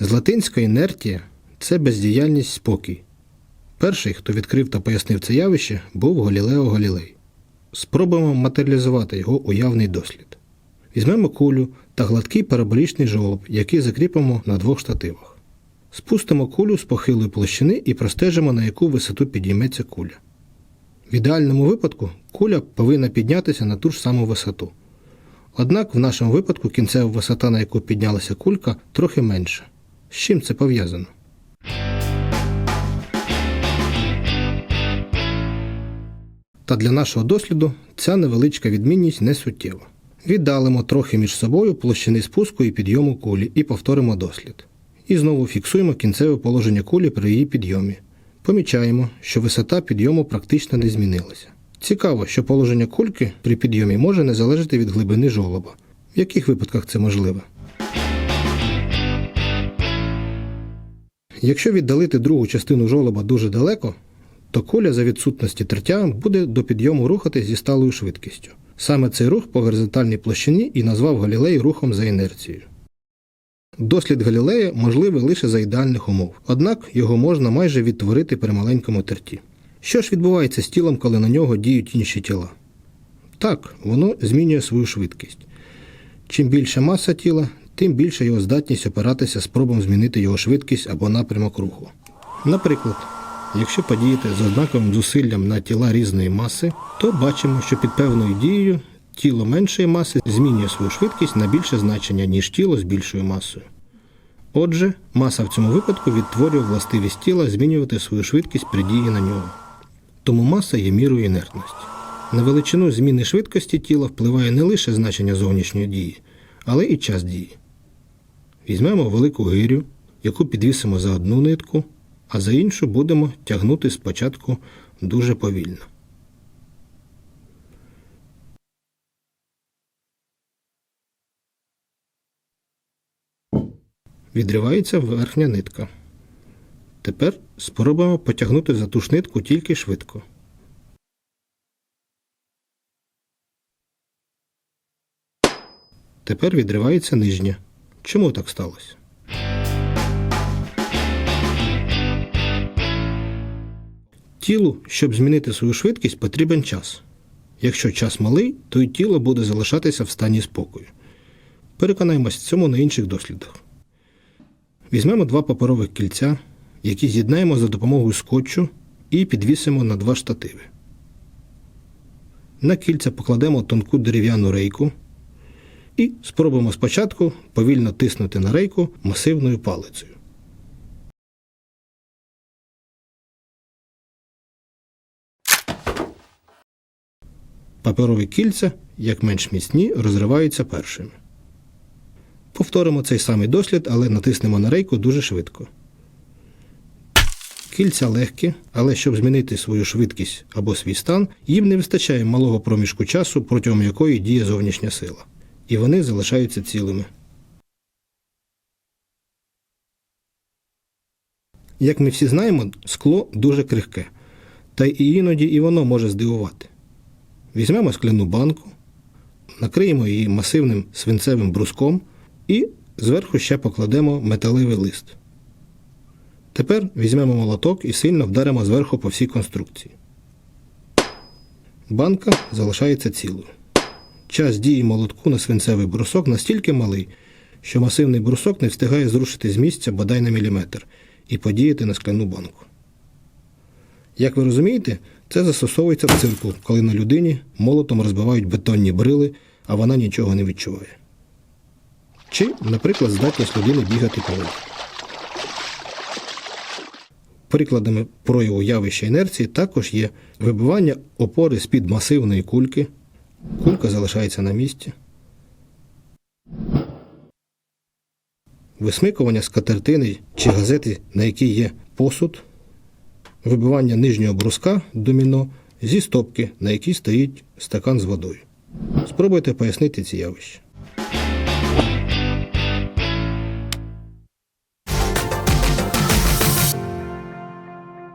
З латинської інертія це бездіяльність спокій. Перший, хто відкрив та пояснив це явище, був Галілео Галілей. Спробуємо матеріалізувати його уявний дослід. Візьмемо кулю та гладкий параболічний жолоб, який закріпимо на двох штативах. Спустимо кулю з похилої площини і простежимо, на яку висоту підійметься куля. В ідеальному випадку куля повинна піднятися на ту ж саму висоту. Однак в нашому випадку кінцева висота, на яку піднялася кулька, трохи менша. З чим це пов'язано? Та для нашого досліду ця невеличка відмінність не суттєва. Віддалимо трохи між собою площини спуску і підйому кулі і повторимо дослід. І знову фіксуємо кінцеве положення кулі при її підйомі. Помічаємо, що висота підйому практично не змінилася. Цікаво, що положення кульки при підйомі може не залежати від глибини жолоба. В яких випадках це можливо? Якщо віддалити другу частину жолоба дуже далеко, то куля за відсутності тертя буде до підйому рухатись зі сталою швидкістю. Саме цей рух по горизонтальній площині і назвав Галілей рухом за інерцією. Дослід Галілея можливий лише за ідеальних умов, однак його можна майже відтворити при маленькому терті. Що ж відбувається з тілом, коли на нього діють інші тіла? Так, воно змінює свою швидкість. Чим більша маса тіла, тим більша його здатність опиратися спробам змінити його швидкість або напрямок руху. Наприклад, якщо подіяти з однаковим зусиллям на тіла різної маси, то бачимо, що під певною дією тіло меншої маси змінює свою швидкість на більше значення, ніж тіло з більшою масою. Отже, маса в цьому випадку відтворює властивість тіла змінювати свою швидкість при дії на нього. Тому маса є мірою інертності. На величину зміни швидкості тіла впливає не лише значення зовнішньої дії, але і час дії. Візьмемо велику гирю, яку підвісимо за одну нитку, а за іншу будемо тягнути спочатку дуже повільно. Відривається верхня нитка. Тепер спробуємо потягнути за ту ж нитку тільки швидко. Тепер відривається нижня. Чому так сталося? Тілу, щоб змінити свою швидкість, потрібен час. Якщо час малий, то і тіло буде залишатися в стані спокою. Переконаємось в цьому на інших дослідах. Візьмемо два паперових кільця, які з'єднаємо за допомогою скотчу і підвісимо на два штативи. На кільця покладемо тонку дерев'яну рейку і спробуємо спочатку повільно тиснути на рейку масивною палицею. Паперові кільця, як менш міцні, розриваються першими. Повторимо цей самий дослід, але натиснемо на рейку дуже швидко. Кільця легкі, але щоб змінити свою швидкість або свій стан, їм не вистачає малого проміжку часу, протягом якої діє зовнішня сила. І вони залишаються цілими. Як ми всі знаємо, скло дуже крихке, та й іноді і воно може здивувати. Візьмемо скляну банку, накриємо її масивним свинцевим бруском і зверху ще покладемо металевий лист. Тепер візьмемо молоток і сильно вдаримо зверху по всій конструкції. Банка залишається цілою. Час дії молотку на свинцевий брусок настільки малий, що масивний брусок не встигає зрушити з місця бодай на міліметр і подіяти на скляну банку. Як ви розумієте, це застосовується в цирку, коли на людині молотом розбивають бетонні брили, а вона нічого не відчуває. Чи, наприклад, здатність людини бігати по воді. Прикладами прояву явища інерції також є вибивання опори з-під масивної кульки. Кулька залишається на місці. Висмикування скатертини чи газети, на якій є посуд. Вибивання нижнього бруска доміно зі стопки, на якій стоїть стакан з водою. Спробуйте пояснити ці явища.